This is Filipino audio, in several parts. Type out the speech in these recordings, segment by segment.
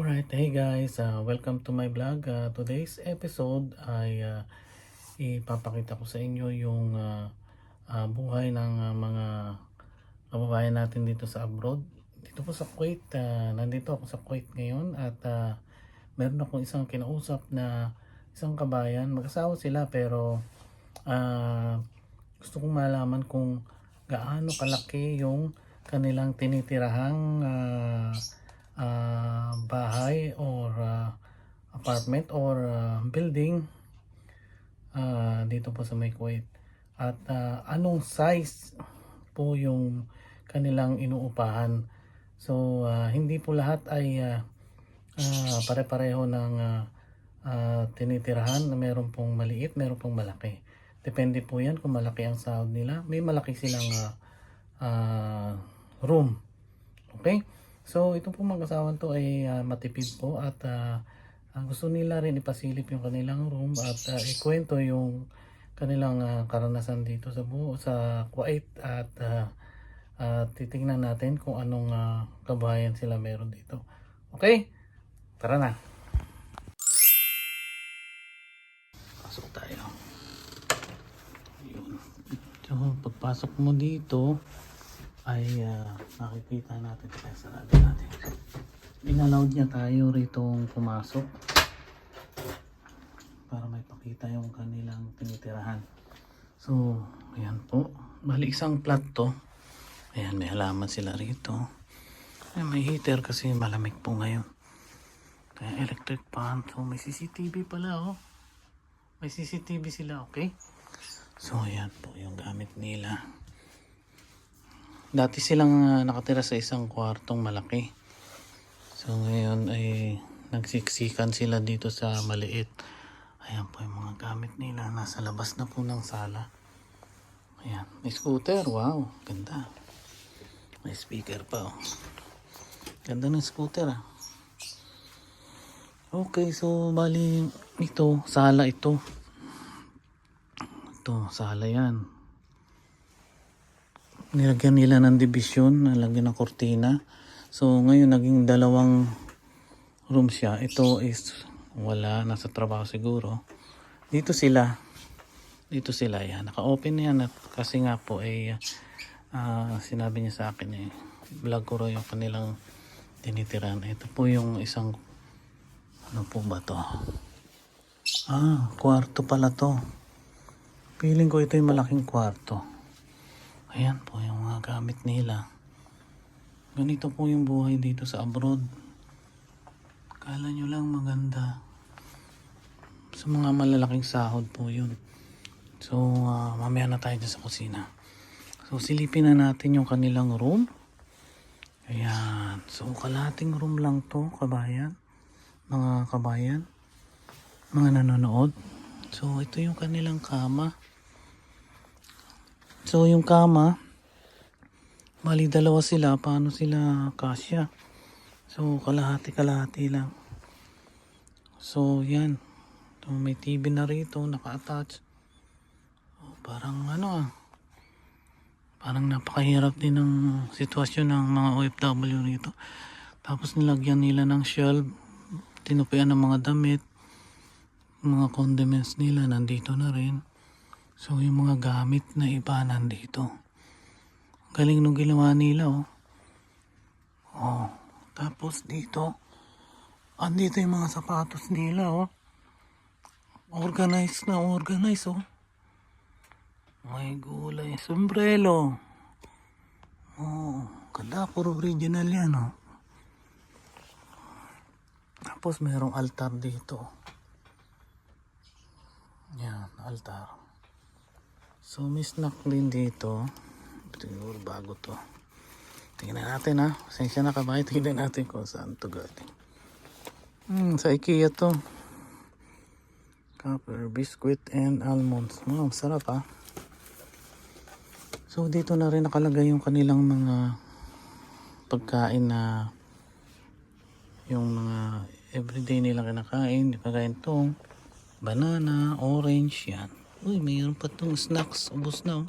Alright, hey guys, uh, welcome to my vlog. Uh, today's episode ay uh, ipapakita ko sa inyo yung uh, uh, buhay ng uh, mga kababayan natin dito sa abroad. Dito po sa Kuwait, uh, nandito ako sa Kuwait ngayon at uh, meron akong isang kinausap na isang kabayan. Mag-asawa sila pero uh, gusto kong malaman kung gaano kalaki yung kanilang tinitirahang uh, uh, bahay or uh, apartment or uh, building uh, dito po sa may Kuwait. At uh, anong size po yung kanilang inuupahan. So uh, hindi po lahat ay uh, uh, pare-pareho ng uh, uh, tinitirahan na meron pong maliit, meron pong malaki. Depende po yan kung malaki ang sahod nila. May malaki silang uh, uh, room. Okay? So, ito po mag-asawan to ay uh, matipid po at uh, ang gusto nila rin ipasilip yung kanilang room at uh, ikwento yung kanilang uh, karanasan dito sa buo sa Kuwait at uh, uh, titingnan natin kung anong uh, kabahayan sila meron dito. Okay? Tara na. Pasok tayo. Yun. So, pagpasok mo dito, ay uh, nakikita natin kaya sarado natin. Inallowed niya tayo rito pumasok para may pakita yung kanilang tinitirahan. So ayan po. Bali isang flat to. Ayan may halaman sila rito. Ay, may heater kasi malamig po ngayon. Kaya electric fan. So may CCTV pala oh. May CCTV sila okay? So ayan po yung gamit nila Dati silang uh, nakatira sa isang kwartong malaki. So ngayon ay nagsiksikan sila dito sa maliit. Ayan po yung mga gamit nila. Nasa labas na po ng sala. Ayan. May scooter. Wow. Ganda. May speaker pa. Oh. Ganda ng scooter ah. Okay. So bali ito. Sala ito. Ito. Sala yan nilagyan nila ng division, nilagyan ng kortina. So, ngayon naging dalawang room siya. Ito is wala, nasa trabaho siguro. Dito sila. Dito sila, yan. Naka-open yan at kasi nga po ay uh, sinabi niya sa akin eh, vlog ko raw yung kanilang tinitiran. Ito po yung isang ano po ba to? Ah, kwarto pala to. Feeling ko ito yung malaking kwarto. Ayan po yung mga gamit nila. Ganito po yung buhay dito sa abroad. Kala nyo lang maganda. Sa mga malalaking sahod po yun. So, uh, mamaya na tayo sa kusina. So, silipin na natin yung kanilang room. Ayan. So, kalating room lang to, kabayan. Mga kabayan. Mga nanonood. So, ito yung kanilang kama. So yung kama, bali dalawa sila, paano sila kasya? So kalahati-kalahati lang. So yan, so, may TV na rito, naka-attach. Oh, parang ano ah, parang napakahirap din ng sitwasyon ng mga OFW rito. Tapos nilagyan nila ng shelf, tinupian ng mga damit, mga condiments nila nandito na rin. So, yung mga gamit na iba nandito. Galing nung ginawa nila, oh. Oh, tapos dito, andito yung mga sapatos nila, oh. Organized na organized, oh. May gulay. Sombrero. Oh, ganda. Puro original yan, oh. Tapos merong altar dito. Yan, altar. So, may snack din dito. Siguro bago to. Tingnan natin ha. Pasensya na kabahay. Tingnan natin kung saan to galing. Hmm, sa IKEA to. Copper, biscuit, and almonds. Wow, sarap ha. So, dito na rin nakalagay yung kanilang mga pagkain na yung mga everyday nilang kinakain. Kagaya itong banana, orange, yan. Uy, mayroon pa tong snacks. Ubus na oh.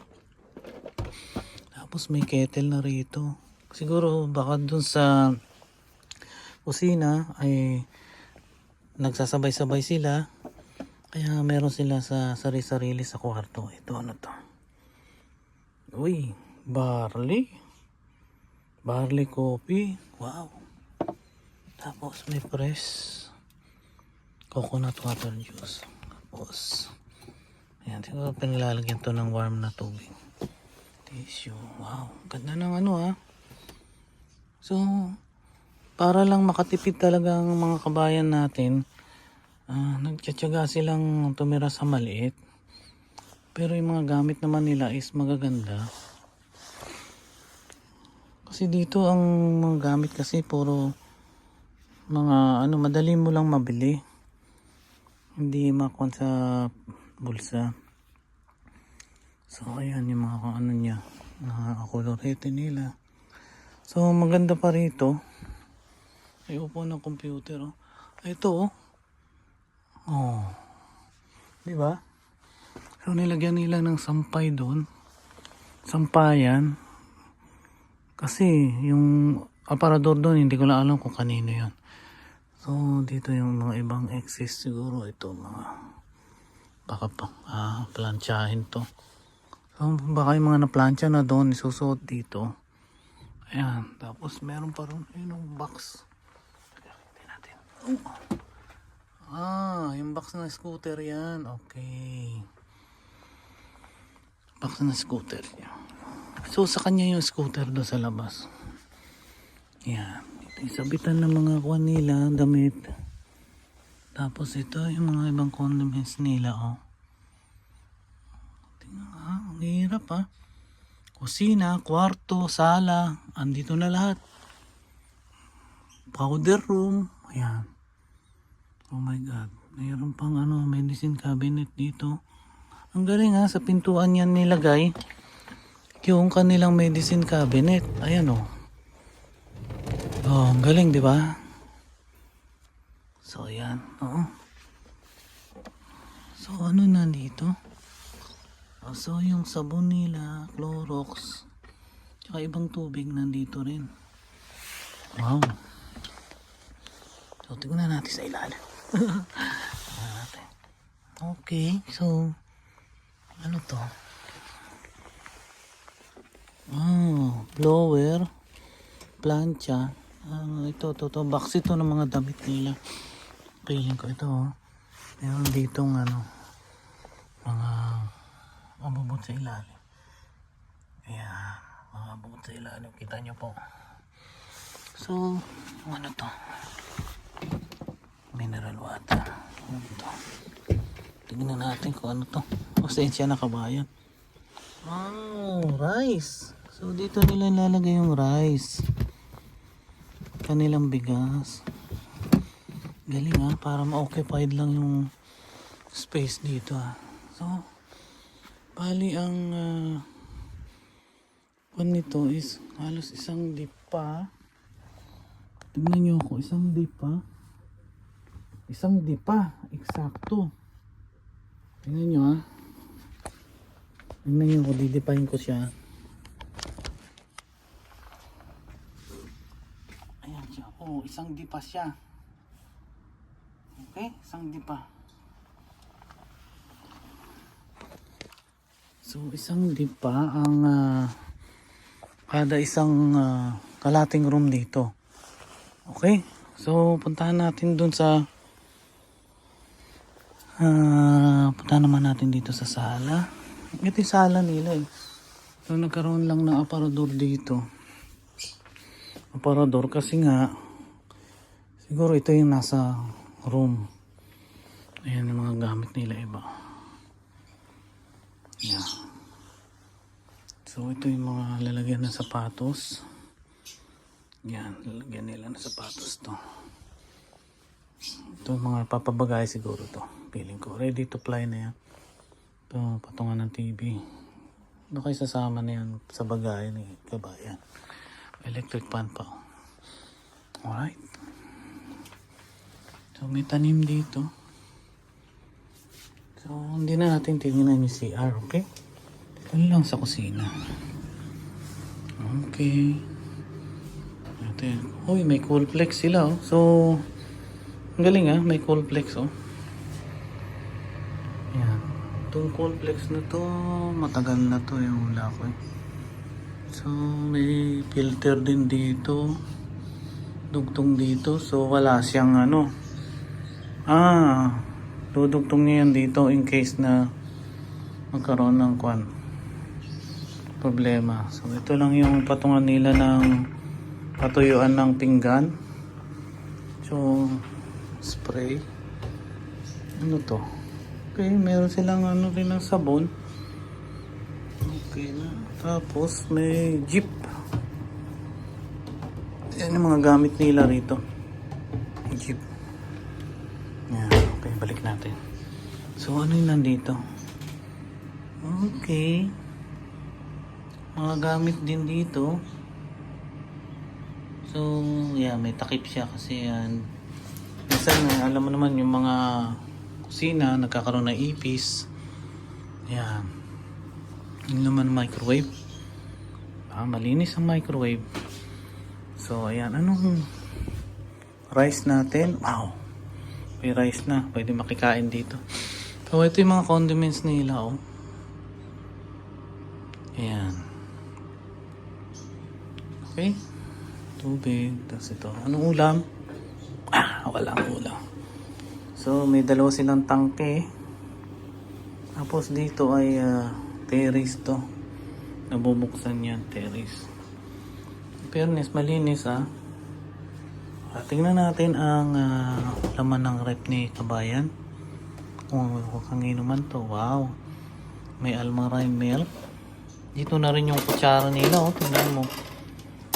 Tapos may kettle na rito. Siguro baka dun sa kusina ay nagsasabay-sabay sila. Kaya meron sila sa sari-sarili sa kwarto. Ito ano to? Uy, barley. Barley coffee. Wow. Tapos may fresh coconut water juice. Tapos, ayan, siguro pinilalagyan to ng warm na tubig. Tissue. Wow. Ganda ng ano ah. So, para lang makatipid talaga ang mga kabayan natin, ah nagtsatsaga silang tumira sa maliit. Pero yung mga gamit naman nila is magaganda. Kasi dito ang mga gamit kasi puro mga ano madali mo lang mabili. Hindi makon sa bulsa. So ayan yung mga ano niya, mga kolorete nila. So maganda pa rito. Ay upo ng computer oh. Ito oh. Oh. 'Di ba? So nilagyan nila ng sampay doon. Sampayan. Kasi yung aparador doon hindi ko lang alam kung kanino 'yon. So dito yung mga ibang excess siguro ito mga baka ah, plantsahin to. So baka yung mga naplantsa na doon isusuot dito. Ayan, tapos meron pa ron ayun yung box. Tingnan natin. Oh. Ah, yung box ng scooter yan. Okay. Box ng scooter yan. So sa kanya yung scooter do sa labas. Yan. Ito yung sabitan ng mga kuwan nila, damit. Tapos ito yung mga ibang condiments nila, oh. Tingnan nga, ang hirap ah. Kusina, kwarto, sala, andito na lahat. Powder room, ayan. Oh my God. Mayroon pang ano, medicine cabinet dito. Ang galing ha, sa pintuan yan nilagay yung kanilang medicine cabinet. Ayan oh. Oh, ang galing, di ba? So, ayan. Oo. So, ano na dito? Oh, so, yung sabon nila, Clorox, tsaka ibang tubig nandito rin. Wow. So, tingnan natin sa ilalim. Okay, so, ano to? Oh, blower, plancha. Ah, ito, ito, ito. Box ito ng mga damit nila. Piling ko ito. Oh. Meron ditong ano, mga mabubot sa ilalim. Ayan, mga mabubot sa ilalim. Kita nyo po. So, ano to? Mineral water. Ano to? Tingnan natin kung ano to. Pasensya na kabayan. Wow, rice. So dito nila ilalagay yung rice. Kanilang bigas. Galing ah, para ma-occupied lang yung space dito ah. So, bali ang uh, nito is halos isang dipa. Tignan nyo ako, isang dipa. Isang dipa, eksakto. Tingnan nyo ah. Tingnan nyo ako, didipahin ko siya. Ayan siya. Oh, isang dipa siya. Okay, isang dipa. So, isang dipa ang ah, kada isang ah, kalating room dito. Okay? So, puntahan natin dun sa ah, puntahan naman natin dito sa sala. Ito yung sala nila eh. So, nagkaroon lang ng aparador dito. Aparador kasi nga siguro ito yung nasa room. Ayan yung mga gamit nila iba. Yeah. So, ito yung mga lalagyan ng sapatos. Yan, lalagyan nila ng sapatos to. Ito yung mga papabagay siguro to. Feeling ko. Ready to fly na yan. Ito, patungan ng TV. Ito kayo sasama na yan sa bagay ni kabayan. Electric fan pa. Alright. So, may tanim dito. So, hindi na natin tingnan yung CR, okay? Ito lang sa kusina. Okay. Natin. Uy, may cool flex sila oh. So, ang galing ah, may cool flex oh. Yan. Itong cool flex na to, matagal na to yung hula ko eh. So, may filter din dito. Dugtong dito. So, wala siyang ano. Ah, dudugtong niya dito in case na magkaroon ng kwan problema. So ito lang yung patungan nila ng patuyuan ng pinggan. So spray. Ano to? Okay, meron silang ano rin ng sabon. Okay na. Tapos may jeep. Yan yung mga gamit nila rito. Jeep. Yan. Natin. So ano yung nandito? Okay. Mga gamit din dito. So yeah may takip siya kasi yan. Minsan eh, alam mo naman yung mga kusina nagkakaroon ng ipis. Yan. Yung naman microwave. Ah, malinis ang microwave. So ayan. Anong rice natin? Wow may rice na pwede makikain dito so ito yung mga condiments nila oh ayan Okay. Tubig. Tapos ito. Anong ulam? Ah, walang ulam. So, may dalawa silang tangke. Tapos dito ay uh, terrace to. Nabubuksan yan, terrace. Fairness, malinis ah. Ah, tingnan natin ang ah, laman ng rep ni Kabayan. Kung oh, inuman to. Wow. May almarine milk. Dito na rin yung kutsara nila. Oh, tingnan mo.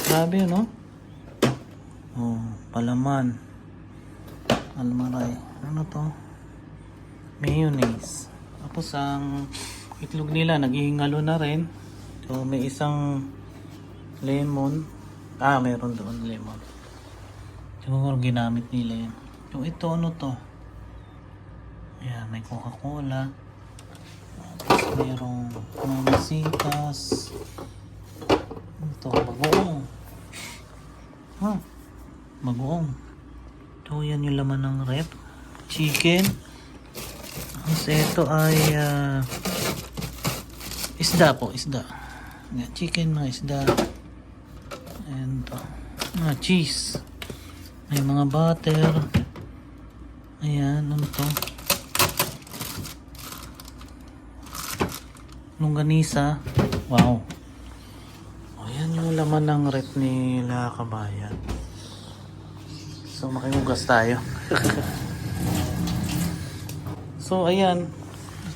Grabe, no? Oh, palaman. Almaray. Ano to? Mayonnaise. Tapos ang itlog nila, naghihingalo na rin. So, may isang lemon. Ah, meron doon lemon. Siguro ginamit nila yan. Yung ito, ano to? Ayan, may Coca-Cola. Tapos merong mamasitas. Ito, bagoong. Ha? Bagoong. Ito, yan yung laman ng rep. Chicken. Tapos ito ay ah, isda po, isda. Yan, chicken, mga isda. And to. Ah, cheese. May mga butter. Ayan, ano to? Longganisa. Wow. Ayan yung laman ng rep nila kabayan. So makimugas tayo. so ayan.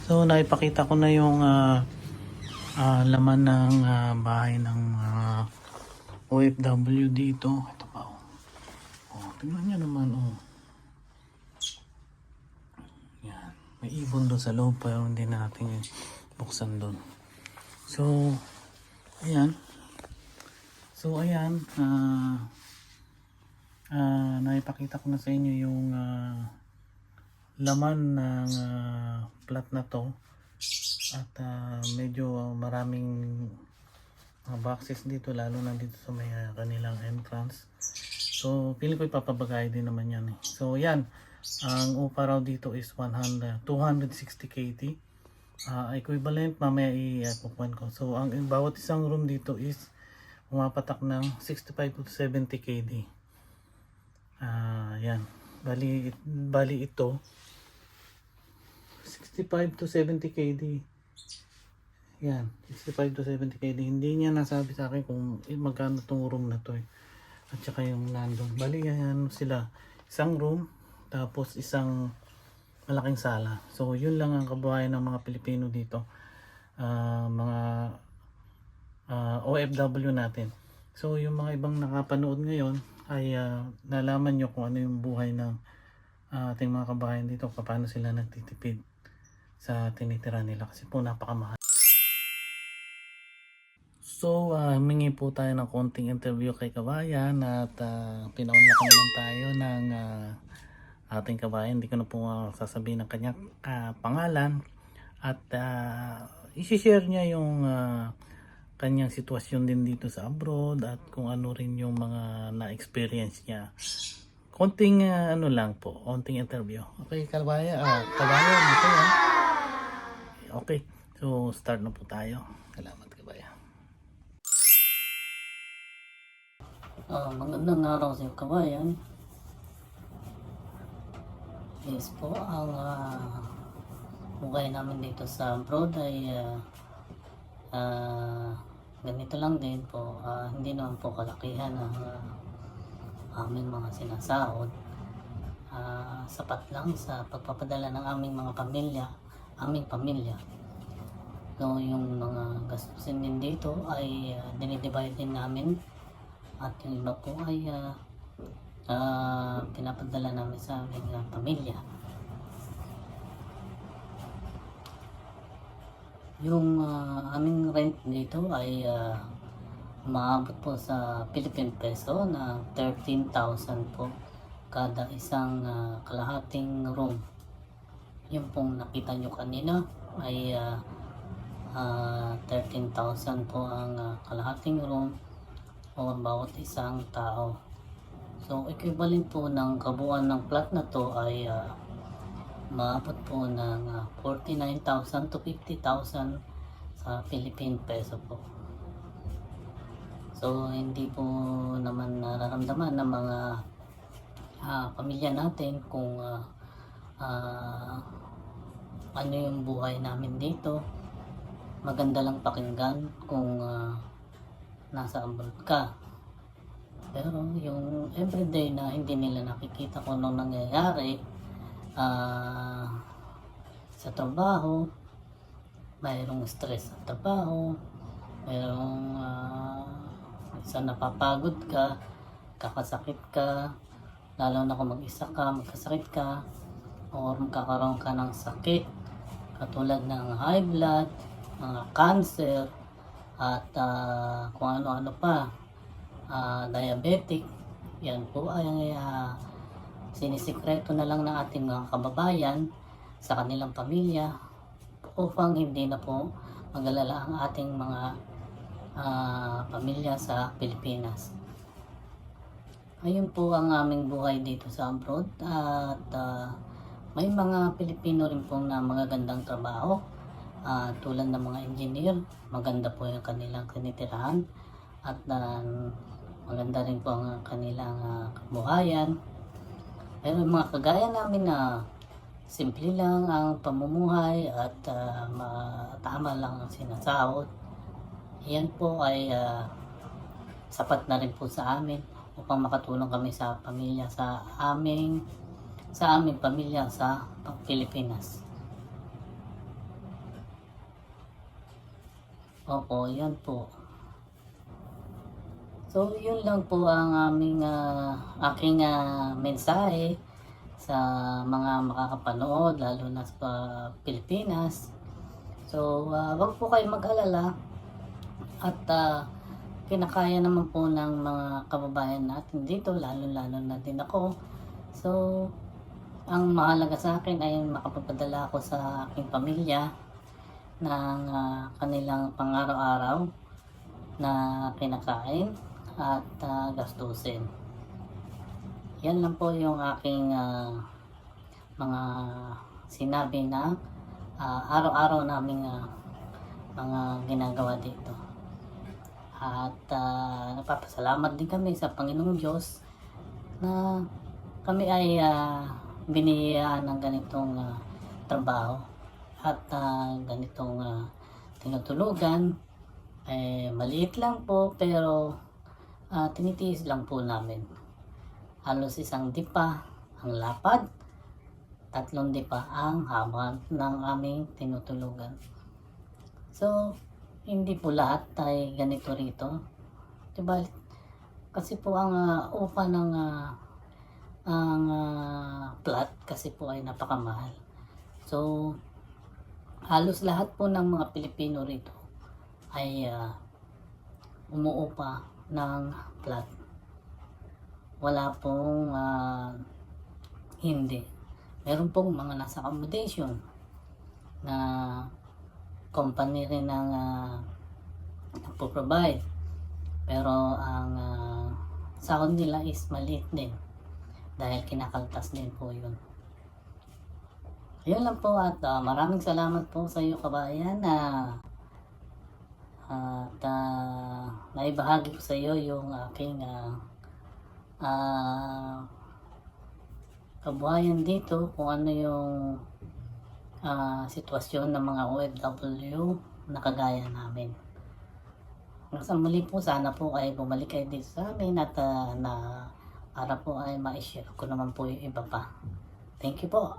So naipakita ko na yung ah, ah, laman ng ah, bahay ng mga OFW dito. Ito tingnan niyo naman oh. Yan. May ibon doon sa loob pero hindi natin buksan doon. So, ayan. So ayan, ah ah, naipakita ko na sa inyo yung ah, laman ng ah, plat na to at ah, medyo maraming mga boxes dito lalo na dito sa may ah, kanilang entrance. So feeling ko ipapabagay din naman yan eh. So yan, ang upa raw dito is 100, 260 KT. Ah, equivalent mamaya i-kukuhan ko. So ang bawat isang room dito is pumapatak ng 65 to 70 KD. Ah, yan. Bali, bali ito 65 to 70 KD. Yan, 65 to 70 KD. Hindi niya nasabi sa akin kung magkano tong room na to eh. At saka yung nandun. Bali, yan sila. Isang room, tapos isang malaking sala. So, yun lang ang kabuhayan ng mga Pilipino dito. Ah, mga ah, OFW natin. So yung mga ibang nakapanood ngayon ay ah, nalaman nyo kung ano yung buhay ng ah, ating mga kabahayan dito, paano sila nagtitipid sa tinitira nila kasi po napakamahal. So, uh, humingi po tayo ng konting interview kay kabayan at uh, pinaunlakan naman tayo ng ah, ating kabayan. Hindi ko na po ah, sasabihin ng kanyang ah, pangalan at uh, isi-share niya yung ah, kanyang sitwasyon din dito sa abroad at kung ano rin yung mga na-experience niya. Konting ah, ano lang po, konting interview. Okay, Kalbaya, ah, Kalbaya, okay ah. Okay, so start na po tayo. Salamat, Ah, magandang araw sa iyo, kabayan. Yes po, ang uh, mukhay namin dito sa abroad ay ah, ah, ganito lang din po. Ah, hindi naman po kalakihan ang ah, aming mga sinasahod. Ah, sapat lang sa pagpapadala ng aming mga pamilya, aming pamilya. So, yung mga gastusin din dito ay uh, dinidivide din namin at yung po ay ah, ah, pinapadala namin sa aming ah, pamilya. Yung ah, aming rent dito ay uh, maabot po sa Philippine peso na 13,000 po kada isang ah, kalahating room. Yung pong nakita nyo kanina ay ah, ah, 13,000 po ang ah, kalahating room o bawat isang tao. So, equivalent po ng kabuuan ng plot na to ay ah, maabot po ng ah, 49,000 to 50,000 sa Philippine peso po. So, hindi po naman nararamdaman ng mga ah, pamilya natin kung ah, ah, ano yung buhay namin dito. Maganda lang pakinggan kung ah, nasa abroad ka. Pero yung everyday na hindi nila nakikita kung anong nangyayari ah, sa trabaho, mayroong stress sa trabaho, mayroong uh, isa napapagod ka, kakasakit ka, lalo na kung mag-isa ka, magkasakit ka, or magkakaroon ka ng sakit, katulad ng high blood, mga cancer, at ah, kung ano-ano pa, ah, diabetic, yan po ay ah, sinisikreto na lang ng ating mga kababayan sa kanilang pamilya upang hindi na po magalala ang ating mga ah, pamilya sa Pilipinas. Ayun po ang aming buhay dito sa abroad at ah, may mga Pilipino rin po na magagandang trabaho ah, tulad ng mga engineer, maganda po yung kanilang kinitirahan at ah, maganda rin po ang kanilang ah, kabuhayan. Pero mga kagaya namin na simple lang ang pamumuhay at ah, ma- tama lang ang sinasahod. Yan po ay ah, sapat na rin po sa amin upang makatulong kami sa pamilya sa aming sa aming pamilya sa Pilipinas. Opo, yan po. So, yun lang po ang aming ah, aking ah, mensahe sa mga makakapanood, lalo na sa Pilipinas. So, ah, wag po kayo mag-alala at ah, kinakaya naman po ng mga kababayan natin dito, lalo-lalo na din ako. So, ang mahalaga sa akin ay makapapadala ako sa aking pamilya ng ah, kanilang pang-araw-araw na kinakain at ah, gastusin. Yan lang po yung aking ah, mga sinabi na ah, araw-araw naming ah, mga ginagawa dito. At ah, napapasalamat din kami sa Panginoong Diyos na kami ay uh, biniyayaan ng ganitong ah, trabaho at ah, ganitong ah, tinutulugan. Eh, maliit lang po pero ah, tinitiis lang po namin. Halos isang dipa ang lapad, tatlong dipa ang haba ng aming tinutulugan. So, hindi po lahat ay ganito rito. Diba? Kasi po ang ah, upa ng ah, ang ah, plat kasi po ay napakamahal. So, halos lahat po ng mga Pilipino rito ay ah, umuupa ng plat. Wala pong ah, hindi. Meron pong mga nasa accommodation na company rin ng ah, nagpo-provide. Pero ang ah, sahod nila is maliit din dahil kinakaltas din po yun. Yun lang po at ah, maraming salamat po sa iyo kabayan na at ah, naibahagi ko sa iyo yung aking ah, ah, kabuhayan dito kung ano yung ah, sitwasyon ng mga OFW na kagaya namin. Hanggang sa muli po, sana po ay bumalik kayo dito sa amin at ah, na para po ay ma-share ko naman po yung iba pa. Thank you po.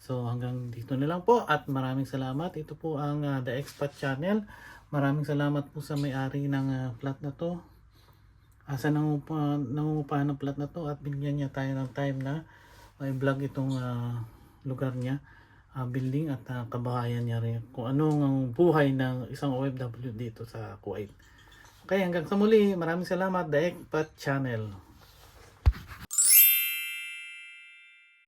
So hanggang dito na lang po at maraming salamat. Ito po ang ah, The Expat Channel. Maraming salamat po sa may-ari ng ah, plat na to. Asa nangungupa, nangungupahan ng plat na to at binigyan niya tayo ng time na may vlog itong ah, lugar niya. ah, building at uh, kabahayan niya rin kung anong ang buhay ng isang OFW dito sa Kuwait. Okay, hanggang sa muli. Maraming salamat. The Expat Channel.